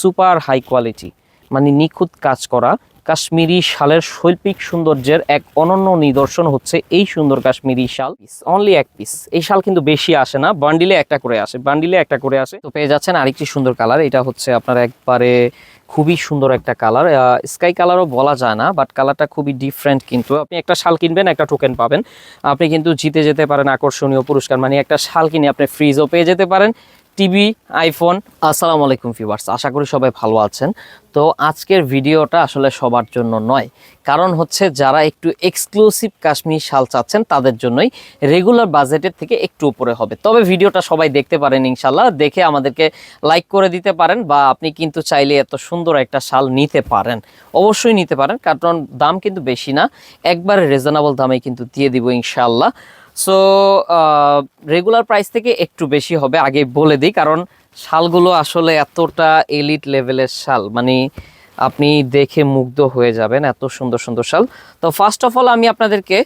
Super high quality মানে নিখুঁত কাজ করা কাশ্মীরি শালের শৈল্পিক সৌন্দর্যের এক অনন্য নিদর্শন হচ্ছে এই সুন্দর কাশ্মীরি শাল অনলি এক পিস এই শাল কিন্তু বেশি আসে না বান্ডিলে একটা করে আসে বান্ডিলে একটা করে আসে। তো পেয়ে যাচ্ছেন আরেকটি সুন্দর কালার এটা হচ্ছে আপনার একবারে খুবই সুন্দর একটা কালার স্কাই কালারও বলা যায় না বাট কালারটা খুবই ডিফারেন্ট কিন্তু। আপনি একটা শাল কিনবেন, একটা টোকেন পাবেন। আপনি কিন্তু জিতে যেতে পারেন, আকর্ষণীয় পুরস্কার মানে একটা শাল কিনে আপনি ফ্রিজও পেয়ে যেতে পারেন। TV, iPhone. আসসালামু আলাইকুম ভিউয়ার্স, আশা করি সবাই ভালো আছেন। তো আজকের ভিডিওটা আসলে সবার জন্য নয়, কারণ হচ্ছে যারা একটু এক্সক্লুসিভ কাশ্মীর শাল চাচ্ছেন, তাদের জন্যই রেগুলার বাজেটের থেকে একটু উপরে হবে। তবে ভিডিওটা সবাই দেখতে পারেন ইনশাল্লাহ দেখে আমাদেরকে লাইক করে দিতে পারেন বা আপনি কিন্তু চাইলে এত সুন্দর একটা শাল নিতে পারেন। অবশ্যই নিতে পারেন, কারণ দাম কিন্তু বেশি না, একবারে রিজনেবল দামে কিন্তু দিয়ে দিব ইনশাল্লাহ সো রেগুলার প্রাইস থেকে একটু বেশি হবে, আগে বলে দিই, কারণ শালগুলো আসলে এতটা এলিট লেভেলের শাল মানে আপনি দেখে মুগ্ধ হয়ে যাবেন এত সুন্দর সুন্দর শাল। তো ফার্স্ট অফ অল আমি আপনাদেরকে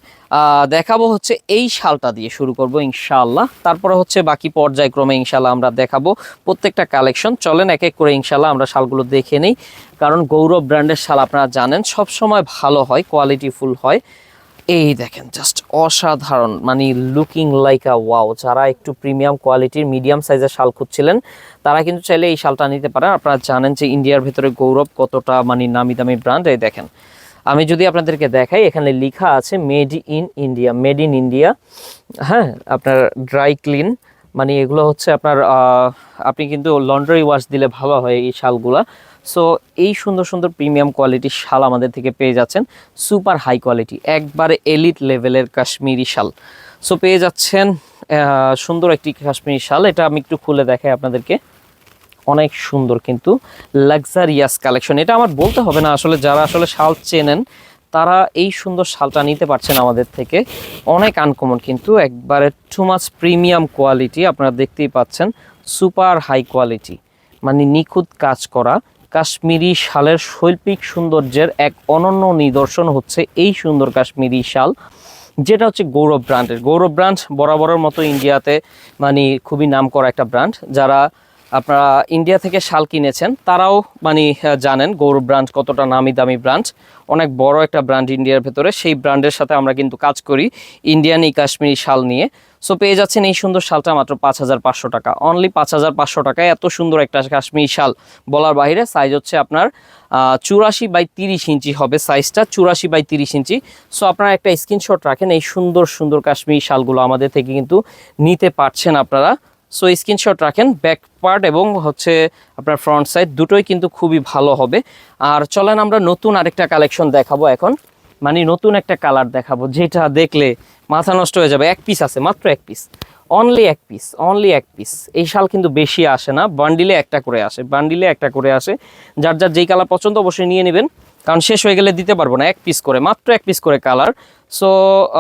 দেখাবো হচ্ছে এই শালটা দিয়ে শুরু করব ইনশাআল্লাহ। তারপরে হচ্ছে বাকি পর্যায়ক্রমে ইনশাআল্লাহ আমরা দেখাবো প্রত্যেকটা কালেকশন চলেন এক এক করে ইনশাল্লাহ আমরা শালগুলো দেখে নিই, কারণ গৌরব ব্র্যান্ডের শাল আপনারা জানেন সব সময় ভালো হয় কোয়ালিটিফুল হয়। এই দেখেন জাস্ট অসাধারণ মানে লুকিং লাইক আ ওয়াও যারা একটু প্রিমিয়াম কোয়ালিটির মিডিয়াম সাইজের শাল খুঁজছিলেন, তারা কিন্তু চাইলে এই শালটা নিতে পারেন। আপনারা জানেন যে ইন্ডিয়ার ভেতরে গৌরব কতটা মানে নামি দামি ব্র্যান্ড এই দেখেন। আমি যদি আপনাদেরকে দেখাই, এখানে লেখা আছে made in India made in India হ্যাঁ আপনার ড্রাই ক্লিন মানে এগুলো হচ্ছে আপনার আপনি কিন্তু লন্ড্রি ওয়াশ দিলে ভালো হয় এই শালগুলা। সো এই সুন্দর সুন্দর প্রিমিয়াম কোয়ালিটির শাল আমাদের থেকে পেয়ে যাচ্ছেন। সুপার হাই কোয়ালিটি একবারে এলিট লেভেলের কাশ্মীরি শাল। সো পেয়ে যাচ্ছেন সুন্দর একটি কাশ্মীরি শাল। এটা আমি একটু খুলে দেখাই আপনাদেরকে। অনেক সুন্দর কিন্তু লাক্সারিয়াস কালেকশন এটা আমার বলতে হবে না, আসলে যারা আসলে শাল চেনেন, তারা এই সুন্দর শালটা নিতে পারছেন আমাদের থেকে। অনেক আনকমন কিন্তু, একবারে টু মাছ প্রিমিয়াম কোয়ালিটি আপনারা দেখতেই পাচ্ছেন। সুপার হাই কোয়ালিটি মানে নিখুঁত কাজ করা। কাশ্মীরি শালের শৈল্পিক সৌন্দর্যের এক অনন্য নিদর্শন হচ্ছে এই সুন্দর কাশ্মীরি শাল, যেটা হচ্ছে গৌরব ব্র্যান্ডের। গৌরব ব্র্যান্ড বরাবরের মতো ইন্ডিয়াতে মানে খুবই নাম করা একটা ব্র্যান্ড, যারা আপনারা ইন্ডিয়া থেকে শাল কিনেছেন, তারাও মানে জানেন গৌরব ব্র্যান্ড কতটা নামি দামি ব্র্যান্ড অনেক বড় একটা ব্র্যান্ড ইন্ডিয়ার ভেতরে, সেই ব্র্যান্ডের সাথে আমরা কিন্তু কাজ করি ইন্ডিয়ান এই কাশ্মীরি শাল নিয়ে। সো পেয়ে যাচ্ছেন এই সুন্দর শালটা মাত্র পাঁচ হাজার পাঁচশো টাকা। অনলি পাঁচ হাজার পাঁচশো টাকায় এত সুন্দর একটা কাশ্মীরি শাল। বলার বাইরে সাইজ হচ্ছে আপনার চুরাশি বাই তিরিশ ইঞ্চি হবে সাইজটা চুরাশি বাই তিরিশ ইঞ্চি। সো আপনারা একটা স্ক্রিনশট রাখেন, এই সুন্দর সুন্দর কাশ্মীরি শালগুলো আমাদের থেকে কিন্তু নিতে পারছেন আপনারা। সো স্ক্রিনশট রাখেন ব্যাক পার্ট এবং হচ্ছে আপনার ফ্রন্ট সাইড দুটোই কিন্তু খুবই ভালো হবে। আর চলেন আমরা নতুন আরেকটা কালেকশন দেখাবো এখন। মানে নতুন একটা কালার দেখাবো, যেটা দেখলে মাথা নষ্ট হয়ে যাবে। এক পিস আছে, মাত্র এক পিস অনলি এক পিস অনলি এক পিস এই শাল কিন্তু বেশি আসে না বান্ডিলে একটা করে আসে বান্ডিলে একটা করে আসে। যার যার যেই কালার পছন্দ অবশ্যই নিয়ে নেবেন, কারণ শেষ হয়ে গেলে দিতে পারব না, এক পিস করে, মাত্র এক পিস করে কালার সো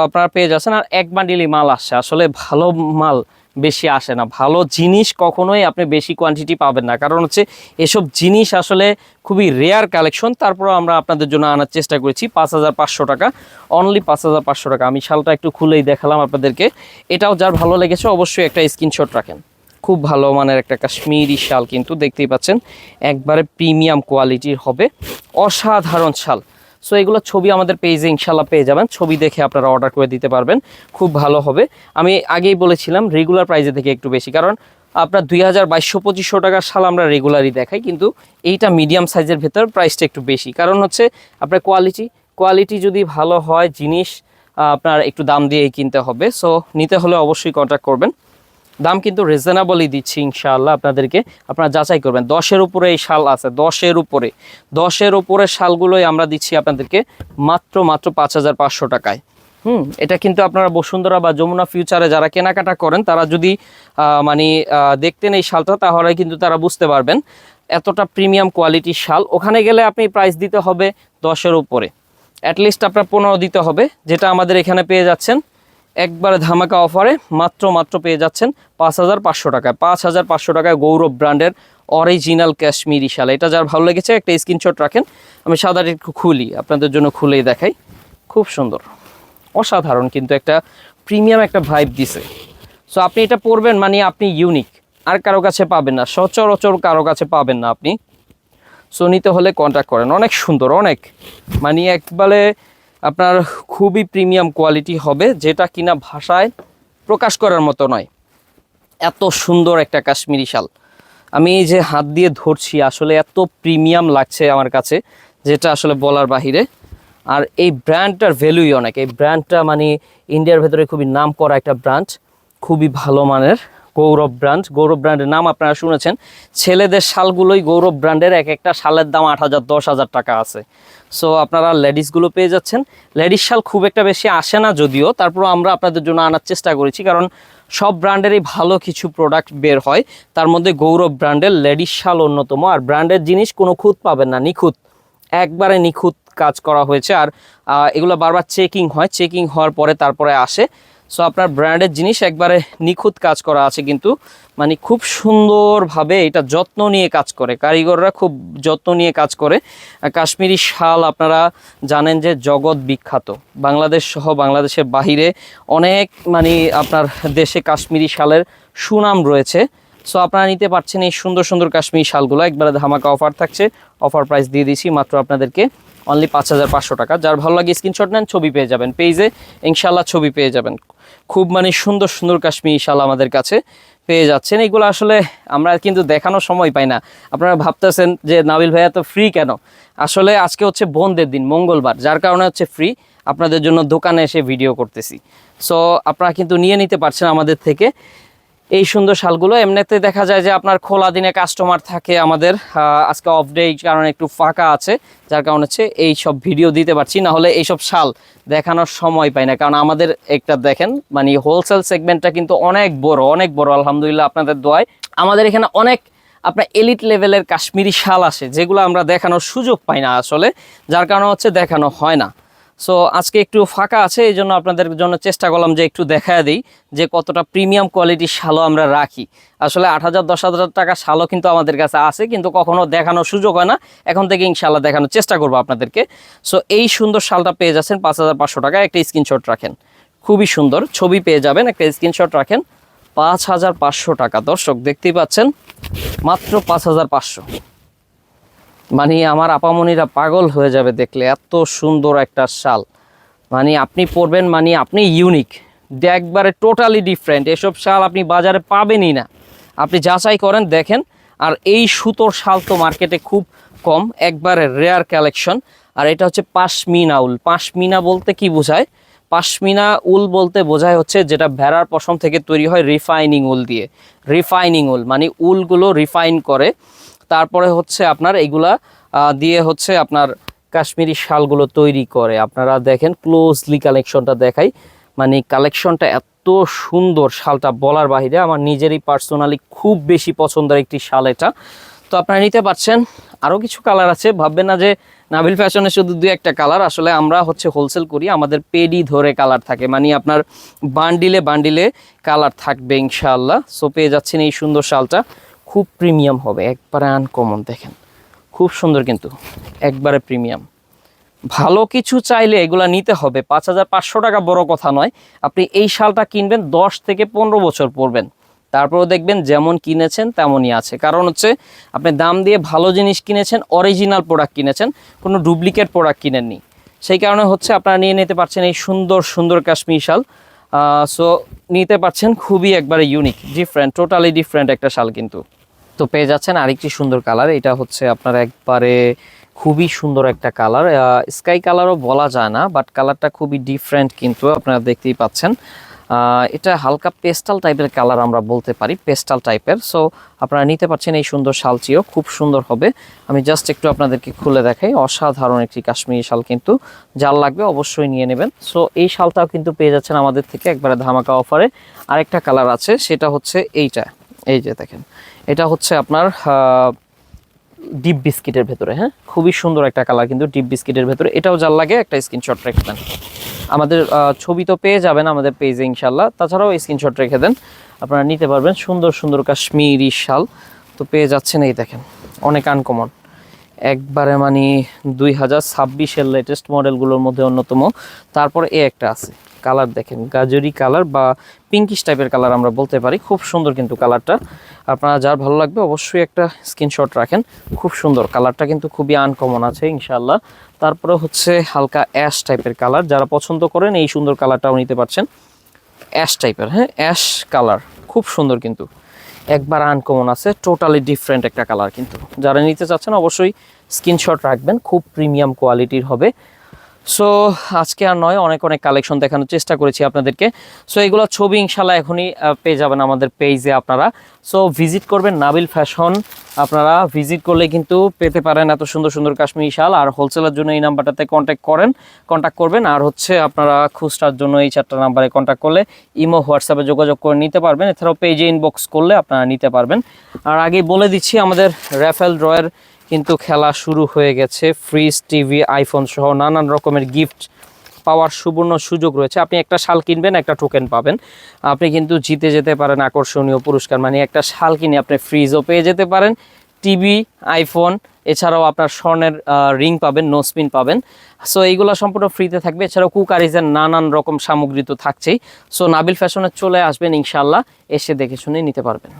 আপনারা পেয়ে যাচ্ছেন, আর এক বান্ডিলই মাল আসছে। আসলে ভালো মাল বেশি আসে না। ভালো জিনিস কখনোই আপনি বেশি কোয়ান্টিটি পাবেন না। কারণ হচ্ছে এসব জিনিস আসলে খুবই রেয়ার কালেকশন তারপর আমরা আপনাদের জন্য আনার চেষ্টা করেছি পাঁচ হাজার পাঁচশো টাকা। অনলি পাঁচ হাজার পাঁচশো টাকা। আমি শালটা একটু খুলেই দেখালাম আপনাদেরকে। এটাও যার ভালো লেগেছে, অবশ্যই একটা স্ক্রিনশট রাখেন। খুব ভালো মানের একটা কাশ্মীরি শাল কিন্তু দেখতেই পাচ্ছেন। একবারে প্রিমিয়াম কোয়ালিটির হবে। অসাধারণ শাল। সো এগুলো ছবি আমাদের পেজে ইনশাল্লাহ পেয়ে যাবেন। ছবি দেখে আপনারা অর্ডার করে দিতে পারবেন। খুব ভালো হবে। আমি আগেই বলেছিলাম রেগুলার প্রাইজে থেকে একটু বেশি। কারণ আপনার দুই হাজার বাইশশো পঁচিশশো টাকার শাল আমরা রেগুলারই দেখাই, কিন্তু এইটা মিডিয়াম সাইজের ভেতর প্রাইসটা একটু বেশি। কারণ হচ্ছে, আপনার কোয়ালিটি কোয়ালিটি যদি ভালো হয়, জিনিস আপনার একটু দাম দিয়েই কিনতে হবে। সো নিতে হলে অবশ্যই কন্ট্যাক্ট করবেন। দাম কিন্তু রিজনেবলই দিচ্ছি ইনশাআল্লাহ আপনাদেরকে। আপনারা যাচাই করবেন। দশের উপরে এই শাল আছে, দশের উপরে। দশের উপরে শালগুলোই আমরা দিচ্ছি আপনাদেরকে মাত্র মাত্র পাঁচ হাজার পাঁচশো টাকায়। হুম, এটা কিন্তু আপনারা বসুন্ধরা বা যমুনা ফিউচারে যারা কেনাকাটা করেন, তারা যদি মানে দেখতেন এই শালটা, তাহলে কিন্তু তারা বুঝতে পারবেন এতটা প্রিমিয়াম কোয়ালিটির শাল। ওখানে গেলে আপনি প্রাইস দিতে হবে দশের উপরে। অ্যাটলিস্ট আপনার পনেরো দিতে হবে, যেটা আমাদের এখানে পেয়ে যাচ্ছেন। একবারে ধামাকা অফারে মাত্র মাত্র পেয়ে যাচ্ছেন পাঁচ হাজার পাঁচশো টাকায়। পাঁচ হাজার পাঁচশো টাকায় গৌরব ব্র্যান্ডের অরিজিনাল কাশ্মীরি শাল এটা যার ভালো লেগেছে, একটা স্ক্রিনশট রাখেন। আমি সাদাটা একটু খুলি, আপনাদের জন্য খুলেই দেখাই। খুব সুন্দর। অসাধারণ কিন্তু একটা প্রিমিয়াম একটা ভাইব দিছে। সো আপনি এটা পরবেন মানে আপনি ইউনিক আর কারও কাছে পাবেন না, সচরাচর কারও কাছে পাবেন না আপনি। সো নিতে হলে কন্ট্যাক্ট করেন। অনেক সুন্দর, অনেক। মানে একবারে আপনার খুবই প্রিমিয়াম কোয়ালিটি হবে, যেটা কিনা ভাষায় প্রকাশ করার মতো নয়। এত সুন্দর একটা কাশ্মীরি শাল। আমি যে হাত দিয়ে ধরছি, আসলে এত প্রিমিয়াম লাগছে আমার কাছে, যেটা আসলে বলার বাহিরে। আর এই ব্র্যান্ডটার ভ্যালুই অনেক। এই ব্র্যান্ডটা মানে ইন্ডিয়ার ভেতরে খুবই নাম করা একটা ব্র্যান্ড, খুবই ভালো মানের গৌরব ব্র্যান্ড। গৌরব ব্র্যান্ডের নাম আপনারা শুনেছেন। ছেলেদের শালগুলোই গৌরব ব্র্যান্ডের এক একটা শালের দাম আট হাজার, দশ হাজার টাকা আছে। সো আপনারা লেডিসগুলো পেয়ে যাচ্ছেন। লেডিস শাল খুব একটা বেশি আসে না যদিও তারপর আমরা আপনাদের জন্য আনার চেষ্টা করেছি, কারণ সব ব্র্যান্ডেরই ভালো কিছু প্রোডাক্ট বের হয়। তার মধ্যে গৌরব ব্র্যান্ডের লেডিস শাল অন্যতম, আর ব্র্যান্ডের জিনিস কোনো খুঁত পাবেন না, নিখুঁত। একবারে নিখুঁত কাজ করা হয়েছে, আর এগুলো বারবার চেকিং হয়। চেকিং হওয়ার পরে তারপরে আসে। সো আপনার ব্র্যান্ডের জিনিস একবারে নিখুঁত কাজ করা আছে কিন্তু মানে খুব সুন্দরভাবে এটা যত্ন নিয়ে কাজ করে। কারিগররা খুব যত্ন নিয়ে কাজ করে। কাশ্মীরি শাল আপনারা জানেন যে জগৎ বিখ্যাত। বাংলাদেশ সহ বাংলাদেশের বাহিরে অনেক মানে আপনার দেশে কাশ্মীরি শালের সুনাম রয়েছে। সো আপনারা নিতে পারছেন এই সুন্দর সুন্দর কাশ্মীরি শালগুলো। একবারে ধামাকা অফার থাকছে। অফার প্রাইস দিয়ে দিছি মাত্র আপনাদেরকে অনলি পাঁচ হাজার পাঁচশো টাকা। যার ভালো লাগে স্ক্রিনশট নেন, ছবি পেয়ে যাবেন পেজে ইনশাল্লাহ ছবি পেয়ে যাবেন। খুব মানে সুন্দর সুন্দর কাশ্মীর শাল আমাদের কাছে পেয়ে যাচ্ছেন। এগুলো আসলে আমরা কিন্তু দেখানোর সময় পাই না। আপনারা ভাবতেছেন যে, নাবিল ভাইয়া তো ফ্রি কেন? আসলে আজকে হচ্ছে বন্ধের দিন, মঙ্গলবার, যার কারণে হচ্ছে ফ্রি আপনাদের জন্য দোকানে এসে ভিডিও করতেছি। সো আপনারা কিন্তু নিয়ে নিতে পারছেন আমাদের থেকে। এই সুন্দর শালগুলো। এমনিতে দেখা যায় যে আপনার খোলা দিনে কাস্টমার থাকে আমাদের আজকে অফ ডে কারণে একটু ফাঁকা আছে, যার কারণ হচ্ছে এই সব ভিডিও দিতে পারছি না হলে এইসব শাল দেখানোর সময় পাই না। কারণ আমাদের একটা দেখেন মানে হোলসেল সেগমেন্টটা কিন্তু অনেক বড় অনেক বড়, আলহামদুলিল্লাহ আপনাদের দোয়ায়। আমাদের এখানে অনেক আপনার এলিট লেভেলের কাশ্মীরি শাল আসে, যেগুলো আমরা দেখানোর সুযোগ পাই না আসলে, যার কারণে হচ্ছে দেখানো হয় না। সো আজকে একটু ফাঁকা আছে, এই জন্য আপনাদের জন্য চেষ্টা করলাম যে একটু দেখা দিই যে কতটা প্রিমিয়াম কোয়ালিটির শালও আমরা রাখি। আসলে আট হাজার, দশ হাজার টাকা শালও কিন্তু আমাদের কাছে আছে, কিন্তু কখনো দেখানোর সুযোগ হয় না। এখন থেকে ইনশাল্লাহ দেখানোর চেষ্টা করব আপনাদেরকে। সো এই সুন্দর শালটা পেয়ে যাচ্ছেন পাঁচ হাজার পাঁচশো টাকা, একটা স্ক্রিনশট রাখেন। খুবই সুন্দর, ছবি পেয়ে যাবেন, একটা স্ক্রিনশট রাখেন। পাঁচ হাজার পাঁচশো টাকা, দর্শক দেখতেই পাচ্ছেন, মাত্র পাঁচ হাজার পাঁচশো। মানে আমার আপামনিরা পাগল হয়ে যাবে দেখলে, এত সুন্দর একটা শাল। মানে আপনি পরবেন মানে আপনি ইউনিক একবারে টোটালি ডিফারেন্ট এসব শাল আপনি বাজারে পাবেনই না। আপনি যাচাই করেন, দেখেন। আর এই সুতোর শাল তো মার্কেটে খুব কম, একবারে রেয়ার কালেকশন আর এটা হচ্ছে পাশমিনা উল। পাশমিনা বলতে কি বোঝায়? পাশমিনা উল বলতে বোঝায় হচ্ছে যেটা ভেড়ার পশম থেকে তৈরি হয় রিফাইনিং উল দিয়ে। রিফাইনিং উল মানে উলগুলো রিফাইন করে। তারপরে হচ্ছে আপনার এগুলা দিয়ে হচ্ছে আপনার কাশ্মীরি শালগুলো তৈরি করে। আপনারা দেখেন ক্লোজলি কালেকশনটা দেখাই। মানে কালেকশনটা এত সুন্দর শালটা বলার বাহিরে। আমার নিজেরই পার্সোনালি খুব বেশি পছন্দের একটি শাল এটা। তো আপনারা নিতে পারছেন। আরও কিছু কালার আছে। ভাববেন না যে নাভিল ফ্যাশনে শুধু দুই একটা কালার আসলে আমরা হচ্ছে হোলসেল করি। আমাদের পেডি ধরে কালার থাকে। মানে আপনার বান্ডিলে বান্ডিলে কালার থাকবে ইনশাআল্লাহ। সো পেয়ে যাচ্ছেন এই সুন্দর শালটা। খুব প্রিমিয়াম হবে, একবারে আনকমন দেখেন। খুব সুন্দর কিন্তু, একবারে প্রিমিয়াম। ভালো কিছু চাইলে এগুলা নিতে হবে, পাঁচ হাজার পাঁচশো টাকা বড় কথা নয়। আপনি এই শালটা কিনবেন, দশ থেকে পনেরো বছর পরবেন। তারপরেও দেখবেন যেমন কিনেছেন, তেমনই আছে। কারণ হচ্ছে, আপনি দাম দিয়ে ভালো জিনিস কিনেছেন অরিজিনাল প্রোডাক্ট কিনেছেন, কোনো ডুপ্লিকেট প্রোডাক্ট কিনেননি। সেই কারণে হচ্ছে আপনারা নিয়ে নিতে পারছেন এই সুন্দর সুন্দর কাশ্মীর শাল। সো নিতে পারছেন খুবই একবারে ইউনিক ডিফারেন্ট টোটালি ডিফারেন্ট একটা শাল কিন্তু। তো পেয়ে যাচ্ছেন আরেকটি সুন্দর কালার। এটা হচ্ছে আপনার একবারে খুবই সুন্দর একটা কালার। স্কাই কালারও বলা যায় না, বাট কালারটা খুবই ডিফারেন্ট কিন্তু আপনারা দেখতেই পাচ্ছেন। এটা হালকা পেস্টাল টাইপের কালার আমরা বলতে পারি, পেস্টাল টাইপের। সো আপনারা নিতে পারছেন এই সুন্দর শালটিও খুব সুন্দর হবে। আমি জাস্ট একটু আপনাদেরকে খুলে দেখাই, অসাধারণ একটি কাশ্মীরি শাল কিন্তু। যার লাগবে অবশ্যই নিয়ে নেবেন। সো এই শালটাও কিন্তু পেয়ে যাচ্ছেন আমাদের থেকে একবারে ধামাকা অফারে। আরেকটা কালার আছে, সেটা হচ্ছে এইটা। এই যে দেখেন, এটা হচ্ছে আপনার ডিপ বিস্কিটের ভেতরে হ্যাঁ? খুবই সুন্দর একটা কালার কিন্তু ডিপ বিস্কিটের ভেতরে। এটাও যার লাগে একটা স্ক্রিনশট রেখে দেন। আমাদের ছবি তো পেয়ে যাবেন আমাদের পেজে ইনশাল্লাহ তাছাড়াও স্ক্রিনশট রেখে দেন। আপনারা নিতে পারবেন সুন্দর সুন্দর কাশ্মীরি শাল। তো পেয়ে যাচ্ছেন এই দেখেন, অনেক আনকমন একবারে মানে দুই হাজার ছাব্বিশের লেটেস্ট মডেলগুলোর মধ্যে অন্যতম। তারপরে এ একটা আছে কালার দেখেন, গাজরি কালার বা পিঙ্কিশ টাইপের কালার আমরা বলতে পারি, খুব সুন্দর কিন্তু কালারটা আপনারা যার ভালো লাগবে অবশ্যই একটা স্ক্রিনশট রাখেন, খুব সুন্দর। কালারটা কিন্তু খুবই আনকমন আছে ইনশাল্লাহ তারপরে হচ্ছে হালকা অ্যাশ টাইপের কালার যারা পছন্দ করেন এই সুন্দর কালারটাও নিতে পারছেন। অ্যাশ টাইপের হ্যাঁ অ্যাশ কালার খুব সুন্দর কিন্তু। একবার আনকমন আছে টোটালি ডিফারেন্ট একটা কালার কিন্তু। যারা নিতে চাচ্ছেন, অবশ্যই স্ক্রিনশট রাখবেন, খুব প্রিমিয়াম কোয়ালিটির হবে। সো আজকে আর নয়, অনেক অনেক কালেকশন দেখানোর চেষ্টা করেছি আপনাদেরকে। সো এগুলো ছবি ইনশাল্লাহ এখনই পেয়ে যাবেন আমাদের পেজে আপনারা। সো ভিজিট করবেন নাবিল ফ্যাশন আপনারা ভিজিট করলে কিন্তু পেতে পারেন এত সুন্দর সুন্দর কাশ্মীরি শাল। আর হোলসেলের জন্য এই নাম্বারটাতে কন্ট্যাক্ট করেন কন্ট্যাক্ট করবেন। আর হচ্ছে আপনারা খুচরার জন্য এই চারটা নাম্বারে কন্ট্যাক্ট করলে ইমো, হোয়াটসঅ্যাপে যোগাযোগ করে নিতে পারবেন। এছাড়াও পেজে ইনবক্স করলে আপনারা নিতে পারবেন। আর আগে বলে দিচ্ছি, আমাদের র্যাফেল ড্রয়ের কিন্তু খেলা শুরু হয়ে গেছে। ফ্রিজ টিভি আইফোন সহ নানান রকমের গিফট পাওয়ার সুবর্ণ সুযোগ রয়েছে। আপনি একটা শাল কিনবেন, একটা টোকেন পাবেন। আপনি কিন্তু জিতে যেতে পারেন আকর্ষণীয় পুরস্কার। মানে একটা শাল কিনে আপনি ফ্রিজও পেয়ে যেতে পারেন। টিভি আইফোন এছাড়াও আপনার স্বর্ণের রিং পাবেন নোসপিন পাবেন। সো এইগুলো সম্পূর্ণ ফ্রিতে থাকবে। এছাড়াও কুকারিজের নানান রকম সামগ্রী তো থাকছেই। সো নাবিল ফ্যাশনে চলে আসবেন ইনশাল্লাহ এসে দেখে শুনে নিতে পারবেন।